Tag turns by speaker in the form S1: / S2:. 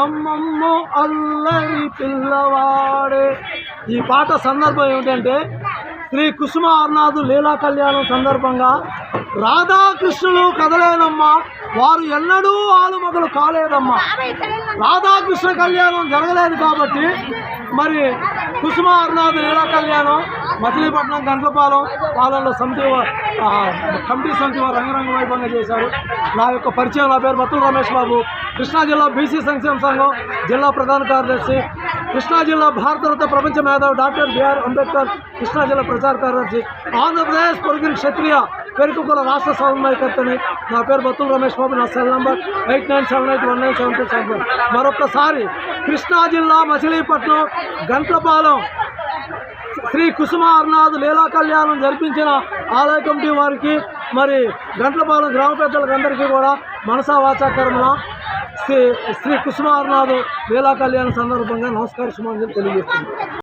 S1: అమ్మమ్మో అల్లరి పిల్లవాడే. ఈ పాట సందర్భం ఏమిటంటే శ్రీ కుసుమ అర్నాథు లీలా కళ్యాణం సందర్భంగా రాధాకృష్ణులు కదలేనమ్మా వారు ఎన్నడూ ఆలుమగలు కాలేదమ్మా. రాధాకృష్ణ కళ్యాణం జరగలేదు కాబట్టి మరి కుసుమ అర్నాథ్ లీలా కళ్యాణం మచిలీపట్నం గంటలపాలెం పాలనలో సమితి వా- ఆ, కమిటీ సమితి వారు రంగరంగ వైభవంగా చేశారు నా యొక్క పరిచయం నా పేరు బత్తుల రమేష్ బాబు కృష్ణా జిల్లా బీసీ సంక్షేమ సంఘం జిల్లా ప్రధాన కార్యదర్శి కృష్ణా జిల్లా భారతరత్న ప్రపంచ మేధావి డాక్టర్ బిఆర్ అంబేద్కర్ కృష్ణా జిల్లా ప్రచార కార్యదర్శి ఆంధ్రప్రదేశ్ పొరుగురి క్షత్రియ పెరుకుల రాష్ట్ర సమన్వయకర్తని నా పేరు బత్తుల రమేష్ బాబు నా cell number eight nine seven eight one nine seven two seven మరొకసారి కృష్ణా జిల్లా మచిలీపట్నం గంట్లపాలెం శ్రీ కుసుమ అర్నాథ్ లీలా కళ్యాణం జరిపించిన ఆలయ కమిటీ వారికి మరి గంటలపాలెం గ్రామ పెద్దలకు అందరికీ కూడా మనసా వాచాకరమున శ్రీ శ్రీ కుసుమ అర్నాథ్ లీలా కళ్యాణం సందర్భంగా నమస్కార సుమాంజలి తెలియజేస్తుంది